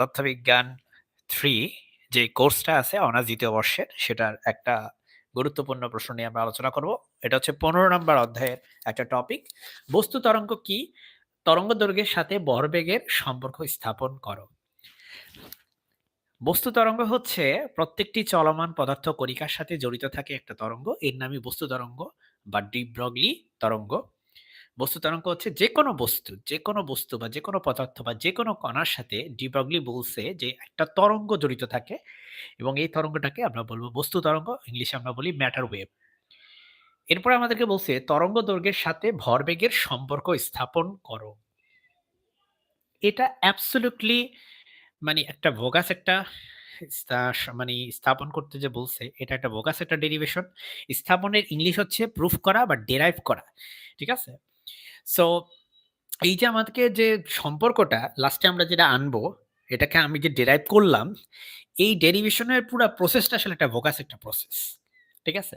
তথ্যবিজ্ঞান three যে কোর্সটা আছে অনার্স দ্বিতীয় বর্ষের, সেটার একটা গুরুত্বপূর্ণ প্রশ্ন নিয়ে আমরা আলোচনা করব। এটা হচ্ছে পনেরো নম্বর অধ্যায়ের একটা টপিক বস্তু তরঙ্গ কি? তরঙ্গ দৈর্ঘ্যের সাথে ভরবেগের সম্পর্ক স্থাপন করো। বস্তু তরঙ্গ হচ্ছে প্রত্যেকটি চলমান পদার্থ কণিকার সাথে জড়িত থাকে একটা তরঙ্গ। এর নামই বস্তু তরঙ্গ বা ডিব্রগলি তরঙ্গ। বস্তু তরঙ্গ হচ্ছে যে কোনো বস্তু যে কোনো বস্তু বা যে কোনো পদার্থ বা যে কোনো কণার সাথে ডিব্রগলি বলছে যে একটা তরঙ্গ জড়িত থাকে এবং এই তরঙ্গটাকে আমরা বলব বস্তু তরঙ্গ, ইংলিশে আমরা বলি ম্যাটার ওয়েভ এরপরে আমাদেরকে বলছে তরঙ্গ দৈর্ঘ্যের সাথে ভরবেগের সম্পর্ক স্থাপন করো। এটা অ্যাবসোলুটলি মানে একটা ভোগাস একটা মানে স্থাপন করতে যে বলছে, এটা একটা ভোগাস একটা ডেরিভেশন স্থাপনের ইংলিশ হচ্ছে প্রুফ করা বা ডেরাইভ করা, ঠিক আছে? সো এই যে আমাদেরকে যে সম্পর্কটা লাস্টে আমরা যেটা আনব, এটাকে আমি যে ডেরাইভ করলাম, এই ডেরিভেশনের পুরো প্রসেসটা আসলে একটা ভোকাস একটা প্রসেস ঠিক আছে?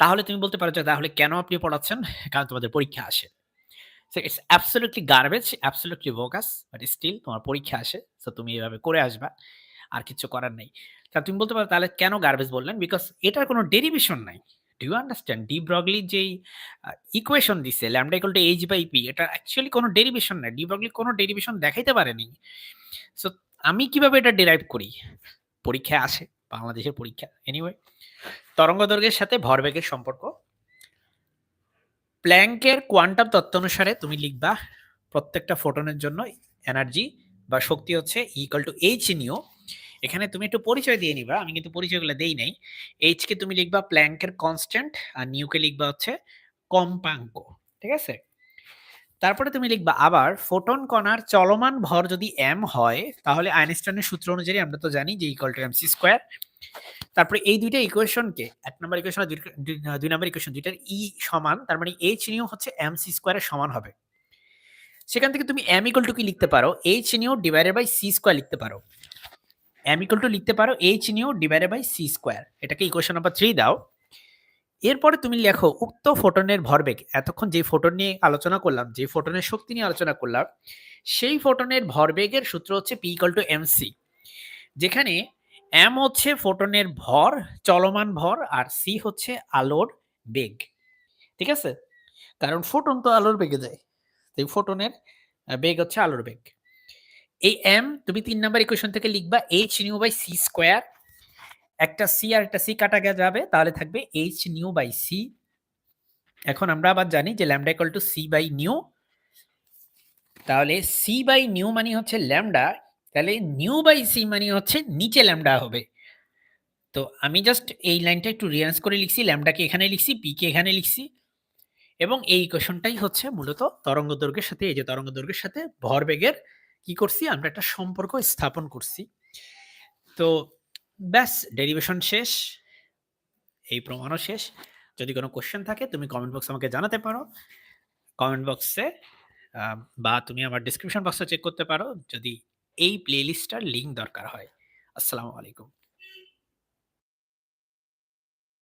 তাহলে তুমি বলতে পারো যে তাহলে কেন আপনি পড়াচ্ছেন? কারণ তোমাদের পরীক্ষা আসে। So it's absolutely garbage absolutely bogus but still তোমার পরীক্ষা আসে। সো তুমি এভাবে করে আসবা, আর কিছু করার নেই। তা তুমি বলতে পারো তাহলে কেন গার্বেজ বললেন? বিকজ এটার কোনো ডেরিভেশন নাই। Do you understand de Broglie যেই ইকুয়েশন দিছে lambda equal to H by P এটা অ্যাকচুয়ালি কোনো ডেরিভেশন নাই ডি ব্রগলি কোনো ডেরিভেশন দেখাইতে পারেনি। সো আমি কীভাবে এটা ডিরাইভ করি? পরীক্ষায় আসে, বাংলাদেশের পরীক্ষা। এনিওয়ে তরঙ্গ দৈর্ঘ্যের সাথে ভরবেগের সম্পর্ক। প্ল্যাঙ্কের কোয়ান্টাম তত্ত্ব অনুসারে তুমি লিখবা প্রত্যেকটা ফোটনের জন্য এনার্জি বা শক্তি হচ্ছে ইকুয়াল টু এইচ নিও এখানে তুমি একটু পরিচয় দিয়ে নিবা, আমি কিন্তু পরিচয়গুলো দেই নাই। এইচ কে তুমি লিখবা প্ল্যাঙ্কের কনস্ট্যান্ট আর নিউকে লিখবা হচ্ছে কম্পাঙ্ক, ঠিক আছে? তারপরে তুমি লিখবা আবার ফোটন কণার চলমান ভর যদি এম হয়, তাহলে আইনস্টাইনের সূত্র অনুযায়ী আমরা তো জানি যে equal to m c square তারপরে এই দুইটা ইকুয়েশনকে এক নম্বর ইকুয়েশন দুই নম্বর ইকুয়েশন দুইটার ই e সমান, তার মানে এইচ নিউ হচ্ছে এম সি স্কোয়ারের সমান হবে। সেখান থেকে তুমি এম ইকুয়াল টু কি লিখতে পারো? H nu divided by c square লিখতে পারো। এম ইকুয়াল টু লিখতে পারো h nu divided by c square এটাকে ইকুয়েশন নাম্বার থ্রি দাও। এরপরে তুমি লেখো, উক্ত ফোটনের ভরবেগ, এতক্ষণ যে ফোটন নিয়ে আলোচনা করলাম যে ফোটনের শক্তি নিয়ে আলোচনা করলাম, সেই ফোটনের ভরবেগের সূত্র হচ্ছে p equal to m c যেখানে এম হচ্ছে ফোটনের ভর, চলমান ভর, আর সি হচ্ছে আলোর বেগ। ঠিক আছে? কারণ ফোটন তো আলোর বেগে যায়। এই ফোটনের বেগ হচ্ছে আলোর বেগ। এই এম তুমি তিন নাম্বার ইকুয়েশন থেকে লিখবা h nu by c square একটা সি আর একটা সি কাটা যাবে, তাহলে থাকবে এইচ নিউ বাই সি এখন আমরা আবার জানি যে lambda equal to c by nu তাহলে সি বাই নিউ মানে হচ্ছে ল্যামডা তাহলে নিউ বাই সি মানে হচ্ছে নিচে ল্যামডা হবে। তো আমি জাস্ট এই লাইনটা একটু রিয়ারেঞ্জ করে লিখছি ল্যামডাকে এখানে লিখছি পিকে এখানে লিখছি, এবং এই ইকুয়েশনটাই হচ্ছে মূলত তরঙ্গ দৈর্ঘ্যের সাথে, এই যে তরঙ্গ দৈর্ঘ্যের সাথে ভরবেগের কি করছি? আমরা একটা সম্পর্ক স্থাপন করছি। তো ব্যাস ডেরিভেশন শেষ, এই প্রমাণও শেষ। যদি কোনো কোশ্চেন থাকে, তুমি কমেন্ট বক্স আমাকে জানাতে পারো। কমেন্ট বক্সে বা তুমি আমার ডিসক্রিপশন বক্সে চেক করতে পারো। যদি এই প্লেলিস্টটার লিঙ্ক দরকার হয়। আসসালামু আলাইকুম।